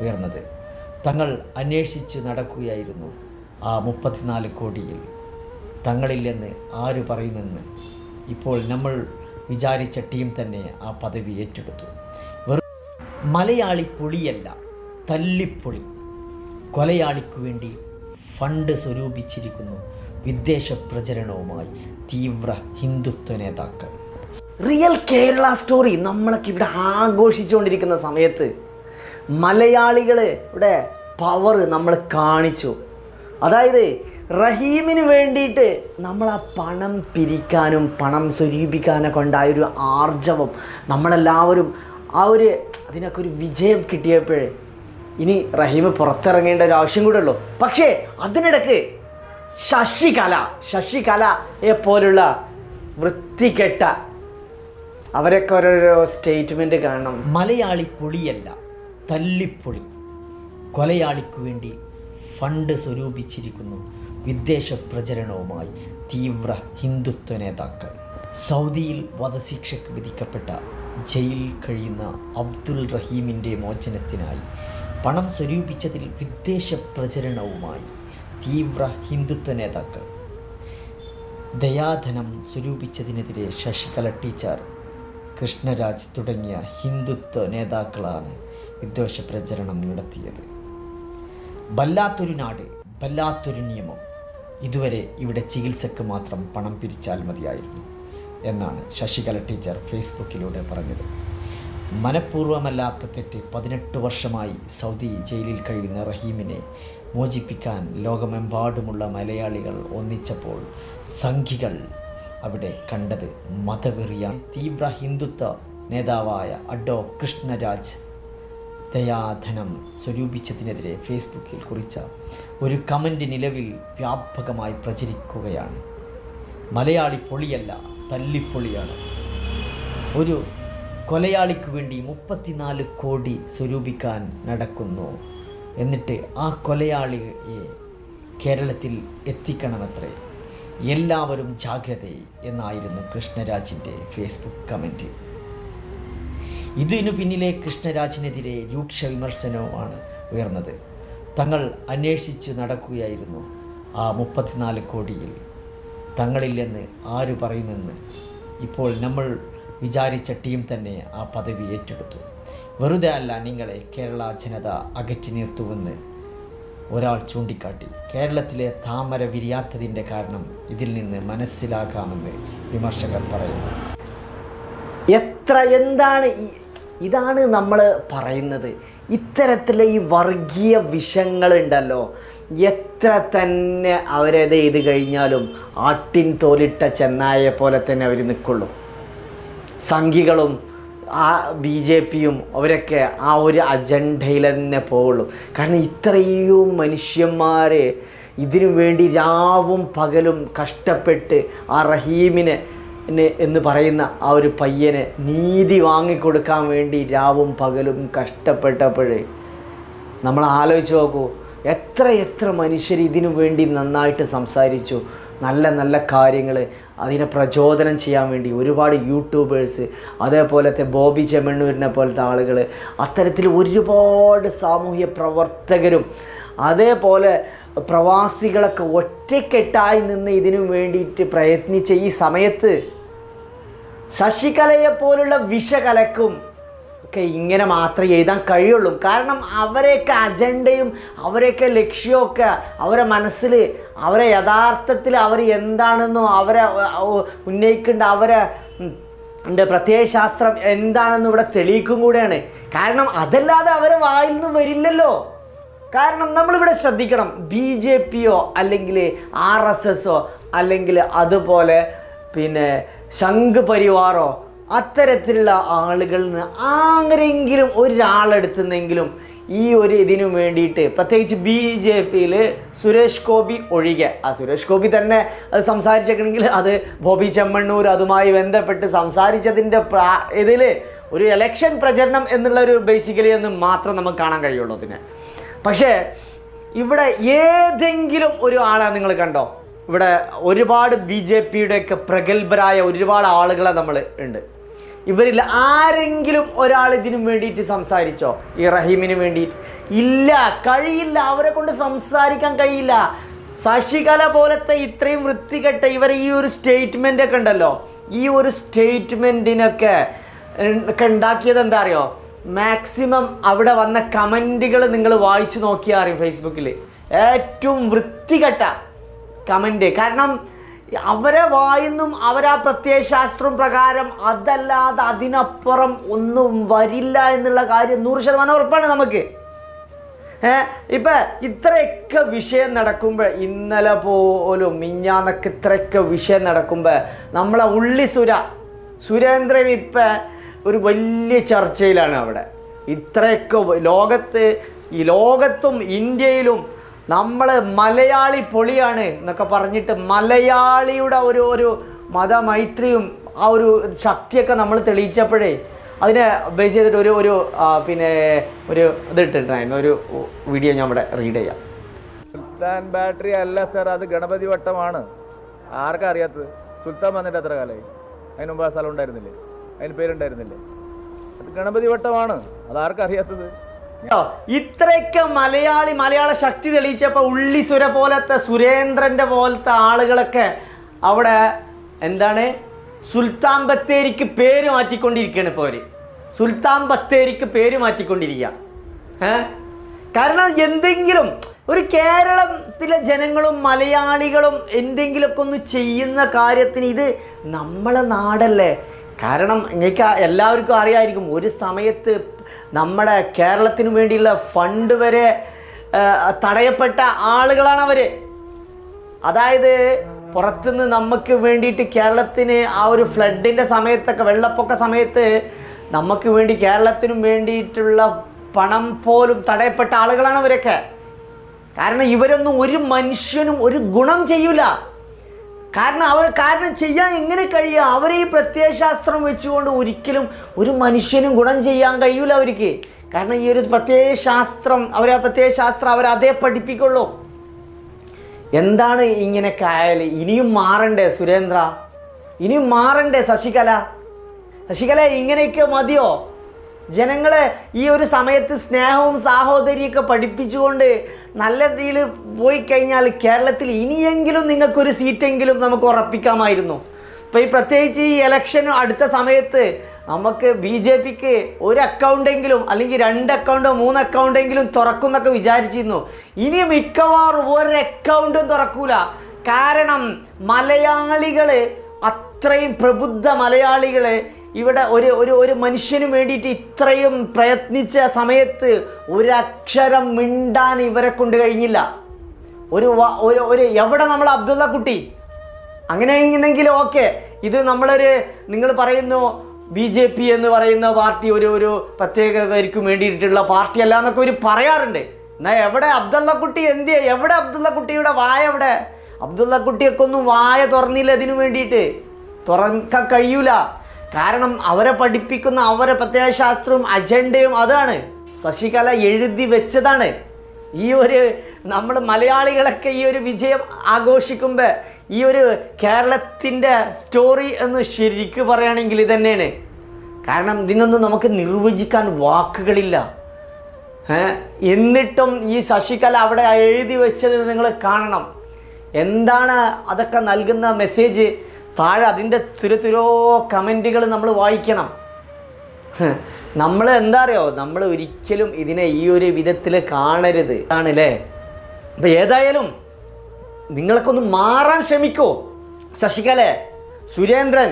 ഉയർന്നത്. തങ്ങൾ അന്വേഷിച്ച് നടക്കുകയായിരുന്നു ആ മുപ്പത്തിനാല് കോടിയിൽ. തങ്ങളില്ലെന്ന് ആര് പറയുമെന്ന് ഇപ്പോൾ നമ്മൾ വിചാരിച്ച ടീം തന്നെ ആ പദവി ഏറ്റെടുത്തു. വെറും മലയാളി പൊളിയല്ല തല്ലിപ്പൊളി. കൊലയാളിക്കു വേണ്ടി ഫണ്ട് സ്വരൂപിച്ചിരിക്കുന്നു വിദേശ പ്രചരണവുമായി തീവ്ര ഹിന്ദുത്വ നേതാക്കൾ. റിയൽ കേരള സ്റ്റോറി നമ്മളൊക്കെ ഇവിടെ ആഘോഷിച്ചുകൊണ്ടിരിക്കുന്ന സമയത്ത് മലയാളികൾ ഇവിടെ പവർ നമ്മൾ കാണിച്ചു. അതായത് റഹീമിന് വേണ്ടിയിട്ട് നമ്മൾ ആ പണം പിരിക്കാനും പണം സ്വരൂപിക്കാനൊക്കെ ഉണ്ടായ ഒരു ആർജവം നമ്മളെല്ലാവരും ആ ഒരു അതിനൊക്കെ ഒരു വിജയം കിട്ടിയപ്പോഴേ ഇനി റഹീം പുറത്തിറങ്ങേണ്ട ഒരു ആവശ്യം കൂടെ ഉള്ളൂ. പക്ഷേ അതിനിടക്ക് ശശികല ശശികലയെ പോലുള്ള വൃത്തികെട്ട അവരൊക്കെ ഓരോരോ സ്റ്റേറ്റ്മെന്റ് കാണണം. മലയാളി പൊളിയല്ല. തല്ലിപ്പൊളി. കൊലയാളിക്കു വേണ്ടി ഫണ്ട് സ്വരൂപിച്ചിരിക്കുന്നു വിദേശ പ്രചരണവുമായി തീവ്ര ഹിന്ദുത്വ നേതാക്കൾ. സൗദിയിൽ വധശിക്ഷയ്ക്ക് വിധിക്കപ്പെട്ട ജയിലിൽ കഴിയുന്ന അബ്ദുൽ റഹീമിന്റെ മോചനത്തിനായി പണം സ്വരൂപിച്ചതിൽ വിദേശ പ്രചരണവുമായി തീവ്ര ഹിന്ദുത്വ നേതാക്കൾ. ദയാധനം സ്വരൂപിച്ചതിനെതിരെ ശശികല ടീച്ചർ കൃഷ്ണരാജ് തുടങ്ങിയ ഹിന്ദുത്വ നേതാക്കളാണ് വിദ്വേഷ പ്രചരണം നടത്തിയത്. വല്ലാത്തൊരു നാട് വല്ലാത്തൊരു നിയമം. ഇതുവരെ ഇവിടെ ചികിത്സക്ക് മാത്രം പണം പിരിച്ചാൽ മതിയായിരുന്നു എന്നാണ് ശശികല ടീച്ചർ ഫേസ്ബുക്കിലൂടെ പറഞ്ഞത്. മനഃപൂർവമല്ലാത്ത തെറ്റ് പതിനെട്ട് വർഷമായി സൗദി ജയിലിൽ കഴിയുന്ന റഹീമിനെ മോചിപ്പിക്കാൻ ലോകമെമ്പാടുമുള്ള മലയാളികൾ ഒന്നിച്ചപ്പോൾ സംഘികൾ അവിടെ കണ്ടത് മതവെറിയ തീവ്ര ഹിന്ദുത്വ നേതാവായ അഡോ കൃഷ്ണരാജ് ദയാധനം സ്വരൂപിച്ചതിനെതിരെ ഫേസ്ബുക്കിൽ കുറിച്ച ഒരു കമന്റ് നിലവിൽ വ്യാപകമായി പ്രചരിക്കുകയാണ്. മലയാളി പൊളിയല്ല തല്ലിപ്പൊളിയാണ്. ഒരു കൊലയാളിക്ക് വേണ്ടി മുപ്പത്തിനാല് കോടി സ്വരൂപിക്കാൻ നടക്കുന്നു. എന്നിട്ട് ആ കൊലയാളിയെ കേരളത്തിൽ എത്തിക്കണമത്രേ? എല്ലാവരും ജാഗ്രത എന്നായിരുന്നു കൃഷ്ണരാജിന്റെ ഫേസ്ബുക്ക് കമന്റ്. ഇതിനു പിന്നിലെ കൃഷ്ണരാജിനെതിരെ രൂക്ഷ വിമർശനവുമാണ് ഉയർന്നത്. തങ്ങൾ അന്വേഷിച്ച് നടക്കുകയായിരുന്നു ആ മുപ്പത്തിനാല് കോടിയിൽ. തങ്ങളില്ലെന്ന് ആര് പറയുമെന്ന് ഇപ്പോൾ നമ്മൾ വിചാരിച്ച ടീം തന്നെ ആ പദവി ഏറ്റെടുത്തു. വെറുതെ അല്ല നിങ്ങളെ കേരള ജനത അകറ്റി നിർത്തുമെന്ന് ഒരാൾ ചൂണ്ടിക്കാട്ടി. കേരളത്തിലെ താമര വിരിയാത്തതിന്റെ കാരണം ഇതിൽ നിന്ന് മനസ്സിലാക്കാമെന്ന് വിമർശകർ പറയുന്നു. എത്ര എന്താണ് ഇതാണ് നമ്മൾ പറയുന്നത്. ഇത്തരത്തിലെ ഈ വർഗീയ വിഷങ്ങളുണ്ടല്ലോ. എത്ര തന്നെ അവരത് ചെയ്ത് കഴിഞ്ഞാലും ആട്ടിൻ തോലിട്ട ചെന്നായെ പോലെ തന്നെ അവർ നിൽക്കുള്ളൂ. സംഘികളും ആ ബി ജെ പിയും അവരൊക്കെ ആ ഒരു അജണ്ടയിൽ തന്നെ പോവുള്ളൂ. കാരണം ഇത്രയും മനുഷ്യന്മാരെ ഇതിനു വേണ്ടി രാവും പകലും കഷ്ടപ്പെട്ട് ആ റഹീമിനെ എന്ന് പറയുന്ന ആ ഒരു പയ്യനെ നീതി വാങ്ങിക്കൊടുക്കാൻ വേണ്ടി രാവും പകലും കഷ്ടപ്പെട്ടപ്പോഴേ നമ്മൾ ആലോചിച്ച് നോക്കൂ എത്ര എത്ര മനുഷ്യർ ഇതിനു വേണ്ടി നന്നായിട്ട് സംസാരിച്ചു. നല്ല നല്ല കാര്യങ്ങൾ അതിനെ പ്രചോദനം ചെയ്യാൻ വേണ്ടി ഒരുപാട് യൂട്യൂബേഴ്സ് അതേപോലത്തെ ബോബി ചെമ്മണ്ണൂരിനെ പോലത്തെ ആളുകൾ അത്തരത്തിൽ ഒരുപാട് സാമൂഹ്യ പ്രവർത്തകരും അതേപോലെ പ്രവാസികളൊക്കെ ഒറ്റക്കെട്ടായി നിന്ന് ഇതിനു വേണ്ടിയിട്ട് പ്രയത്നിച്ച ഈ സമയത്ത് ശശികലയെ പോലുള്ള വിഷകലക്കും ഒക്കെ ഇങ്ങനെ മാത്രമേ എഴുതാൻ കഴിയുള്ളൂ. കാരണം അവരെയൊക്കെ അജണ്ടയും അവരെയൊക്കെ ലക്ഷ്യമൊക്കെ അവരെ മനസ്സിൽ അവരെ യഥാർത്ഥത്തിൽ അവർ എന്താണെന്നും അവരെ ഉന്നയിക്കേണ്ട അവരെ എന്റെ പ്രത്യയശാസ്ത്രം എന്താണെന്ന് ഇവിടെ തെളിയിക്കും കൂടെയാണ്. കാരണം അതല്ലാതെ അവരെ വായിൽ നിന്ന് വരില്ലല്ലോ. കാരണം നമ്മളിവിടെ ശ്രദ്ധിക്കണം. ബി ജെ പിയോ അല്ലെങ്കിൽ ആർ എസ് എസോ അല്ലെങ്കിൽ അതുപോലെ പിന്നെ ശംഖ് പരിവാറോ അത്തരത്തിലുള്ള ആളുകളിൽ നിന്ന് ആരെങ്കിലും ഒരാളെടുത്തുന്നെങ്കിലും ഈ ഒരു ഇതിനു വേണ്ടിയിട്ട് പ്രത്യേകിച്ച് ബി ജെ പിയിൽ സുരേഷ് ഗോപി ഒഴികെ. ആ സുരേഷ് ഗോപി തന്നെ അത് സംസാരിച്ചേക്കണമെങ്കിൽ അത് ബോബി ചെമ്മണ്ണൂർ അതുമായി ബന്ധപ്പെട്ട് സംസാരിച്ചതിന്റെ പ്രാ ഇതിൽ ഒരു എലക്ഷൻ പ്രചരണം എന്നുള്ള ഒരു ബേസിക്കലി എന്ന് മാത്രം നമുക്ക് കാണാൻ കഴിയുള്ളൂ അതിന്. പക്ഷേ ഇവിടെ ഏതെങ്കിലും ഒരു ആളെ നിങ്ങൾ കണ്ടോ? ഇവിടെ ഒരുപാട് ബി ജെ പിയുടെയൊക്കെ പ്രഗത്ഭരായ ഒരുപാട് ആളുകളെ നമ്മൾ ഉണ്ട്. ഇവരിൽ ആരെങ്കിലും ഒരാൾ ഇതിനു വേണ്ടിയിട്ട് സംസാരിച്ചോ? ഈ റഹീമിന് വേണ്ടിയിട്ട്. ഇല്ല കഴിയില്ല. അവരെ കൊണ്ട് സംസാരിക്കാൻ കഴിയില്ല. ശശികല പോലത്തെ ഇത്രയും വൃത്തികെട്ട ഇവർ ഈ ഒരു സ്റ്റേറ്റ്മെന്റ് ഒക്കെ ഉണ്ടല്ലോ. ഈ ഒരു സ്റ്റേറ്റ്മെന്റിനൊക്കെ ഉണ്ടാക്കിയത് എന്താ അറിയോ? മാക്സിമം അവിടെ വന്ന കമന്റുകൾ നിങ്ങൾ വായിച്ചു നോക്കിയാൽ അറിയും ഫേസ്ബുക്കിൽ ഏറ്റവും വൃത്തികെട്ട കമന്റ് കാരണം അവരെ വായിന്നും അവരാ പ്രത്യയശാസ്ത്രം പ്രകാരം അതല്ലാതെ അതിനപ്പുറം ഒന്നും വരില്ല എന്നുള്ള കാര്യം നൂറ് ശതമാനം ഉറപ്പാണ് നമുക്ക്. ഇപ്പം ഇത്രയൊക്കെ വിഷയം നടക്കുമ്പോൾ ഇന്നലെ പോലും മിഞ്ഞാന്നൊക്കെ ഇത്രയൊക്കെ വിഷയം നടക്കുമ്പോൾ നമ്മളെ ഉള്ളി സുര സുരേന്ദ്രൻ ഇപ്പം ഒരു വലിയ ചർച്ചയിലാണ് അവിടെ. ഇത്രയൊക്കെ ലോകത്ത് ഈ ലോകത്തും ഇന്ത്യയിലും നമ്മൾ മലയാളി പൊളിയാണ് എന്നൊക്കെ പറഞ്ഞിട്ട് മലയാളിയുടെ ഒരു ഒരു മതമൈത്രിയും ആ ഒരു ശക്തിയൊക്കെ നമ്മൾ തെളിയിച്ചപ്പോഴേ അതിനെ ബേസ് ചെയ്തിട്ട് ഒരു ഒരു പിന്നെ ഒരു ഇത് ഇട്ടിട്ടുണ്ടായിരുന്നു ഒരു വീഡിയോ ഞാൻ ഇവിടെ റീഡ് ചെയ്യാം. ബാറ്ററി അല്ല സർ അത് ഗണപതി വട്ടമാണ്. ആർക്കാ അറിയാത്തത്? സുൽത്താൻ വന്നിട്ട് എത്ര കാലമായി അതിന് മുമ്പ് ആ സ്ഥലം ഉണ്ടായിരുന്നില്ലേ? അതിന് പേരുണ്ടായിരുന്നില്ലേ? അത് ഗണപതി വട്ടമാണ്. അത് ആർക്കാ അറിയാത്തത്? കേട്ടോ? ഇത്രയൊക്കെ മലയാളി മലയാള ശക്തി തെളിയിച്ചപ്പോൾ ഉള്ളിസുര പോലത്തെ സുരേന്ദ്രന്റെ പോലത്തെ ആളുകളൊക്കെ അവിടെ എന്താണ്? സുൽത്താൻ ബത്തേരിക്ക് പേര് മാറ്റിക്കൊണ്ടിരിക്കുകയാണ് ഇപ്പോൾ അവർ സുൽത്താൻ ബത്തേരിക്ക് പേര് മാറ്റിക്കൊണ്ടിരിക്കുക ഏ? കാരണം എന്തെങ്കിലും ഒരു കേരളത്തിലെ ജനങ്ങളും മലയാളികളും എന്തെങ്കിലുമൊക്കെ ഒന്ന് ചെയ്യുന്ന കാര്യത്തിന് ഇത് നമ്മളെ നാടല്ലേ? കാരണം എനിക്ക് എല്ലാവർക്കും അറിയായിരിക്കും ഒരു സമയത്ത് നമ്മുടെ കേരളത്തിന് വേണ്ടിയുള്ള ഫണ്ട് വരെ തടയപ്പെട്ട ആളുകളാണ് അവർ അതായത് പുറത്തുനിന്ന് നമുക്ക് വേണ്ടിയിട്ട് കേരളത്തിന് ആ ഒരു ഫ്ലഡിന്റെ സമയത്തൊക്കെ വെള്ളപ്പൊക്ക സമയത്ത് നമുക്ക് വേണ്ടി കേരളത്തിനും വേണ്ടിയിട്ടുള്ള പണം പോലും തടയപ്പെട്ട ആളുകളാണ് ഇവരൊക്കെ കാരണം ഇവരൊന്നും ഒരു മനുഷ്യനും ഒരു ഗുണം ചെയ്യൂല. കാരണം അവർ കാരണം ചെയ്യാൻ എങ്ങനെ കഴിയുക? അവർ ഈ പ്രത്യയശാസ്ത്രം വെച്ചുകൊണ്ട് ഒരിക്കലും ഒരു മനുഷ്യനും ഗുണം ചെയ്യാൻ കഴിയൂല അവർക്ക്. കാരണം ഈ ഒരു പ്രത്യയശാസ്ത്രം അവരെ പ്രത്യയശാസ്ത്രം അവർ അതേ പഠിപ്പിക്കുള്ളൂ. എന്താണ് ഇങ്ങനെ കായൽ? ഇനിയും മാറണ്ടേ സുരേന്ദ്ര? ഇനിയും മാറണ്ടേ ശശികല? ശശികല ഇങ്ങനെയൊക്കെ മതിയോ? ജനങ്ങളെ ഈ ഒരു സമയത്ത് സ്നേഹവും സാഹോദര്യമൊക്കെ പഠിപ്പിച്ചുകൊണ്ട് നല്ല രീതിയിൽ പോയി കഴിഞ്ഞാൽ കേരളത്തിൽ ഇനിയെങ്കിലും നിങ്ങൾക്കൊരു സീറ്റെങ്കിലും നമുക്ക് ഉറപ്പിക്കാമായിരുന്നു. ഇപ്പോൾ ഈ പ്രത്യേകിച്ച് ഈ ഇലക്ഷൻ അടുത്ത സമയത്ത് നമുക്ക് ബി ജെ പിക്ക് ഒരു അക്കൗണ്ടെങ്കിലും അല്ലെങ്കിൽ രണ്ട് അക്കൗണ്ടോ മൂന്ന് അക്കൗണ്ടെങ്കിലും തുറക്കുന്നൊക്കെ വിചാരിച്ചിരുന്നു. ഇനി മിക്കവാറും ഒരു അക്കൗണ്ടും തുറക്കൂല. കാരണം മലയാളികൾ അത്രയും പ്രബുദ്ധ മലയാളികൾ ഇവിടെ ഒരു ഒരു ഒരു മനുഷ്യന് വേണ്ടിയിട്ട് ഇത്രയും പ്രയത്നിച്ച സമയത്ത് ഒരക്ഷരം മിണ്ടാൻ ഇവരെ കൊണ്ട് കഴിഞ്ഞില്ല. ഒരു ഒരു ഒരു എവിടെ നമ്മൾ അബ്ദുള്ള കുട്ടി? അങ്ങനെ ഇങ്ങനെങ്കിൽ ഓക്കെ. ഇത് നമ്മളൊരു നിങ്ങൾ പറയുന്നു ബി ജെ പി എന്ന് പറയുന്ന പാർട്ടി ഒരു ഒരു പ്രത്യേകതയ്ക്ക് വേണ്ടിയിട്ടുള്ള പാർട്ടി അല്ല എന്നൊക്കെ ഒരു പറയാറുണ്ട്. എന്നാൽ എവിടെ അബ്ദുള്ള കുട്ടി? എന്ത് എവിടെ അബ്ദുള്ള കുട്ടിയുടെ വായ എവിടെ? അബ്ദുള്ള കുട്ടിയൊക്കെ ഒന്നും വായ തുറന്നില്ല ഇതിനു വേണ്ടിയിട്ട്. തുറക്കാൻ കഴിയൂല. കാരണം അവരെ പഠിപ്പിക്കുന്ന അവരെ പ്രത്യയശാസ്ത്രവും അജണ്ടയും അതാണ്. ശശികല എഴുതി വെച്ചതാണ്. ഈ ഒരു നമ്മൾ മലയാളികളൊക്കെ ഈ ഒരു വിജയം ആഘോഷിക്കുമ്പോൾ ഈ ഒരു കേരളത്തിന്റെ സ്റ്റോറി എന്ന് ശരിക്ക് പറയുകയാണെങ്കിൽ ഇതന്നെയാണ്. കാരണം ഇതിനൊന്നും നമുക്ക് നിർവചിക്കാൻ വാക്കുകളില്ല. എന്നിട്ടും ഈ ശശികല അവിടെ എഴുതി വെച്ചത് നിങ്ങൾ കാണണം. എന്താണ് അതൊക്കെ നൽകുന്ന മെസ്സേജ് താഴെ അതിന്റെ തുരുതുരോ കമന്റുകൾ നമ്മൾ വായിക്കണം. നമ്മൾ എന്താ അറിയോ? നമ്മൾ ഒരിക്കലും ഇതിനെ ഈ ഒരു വിധത്തിൽ കാണരുത്. ആണല്ലേ അപ്പം ഏതായാലും നിങ്ങൾക്കൊന്ന് മാറാൻ ശ്രമിക്കോ. ശശികലെ സുരേന്ദ്രൻ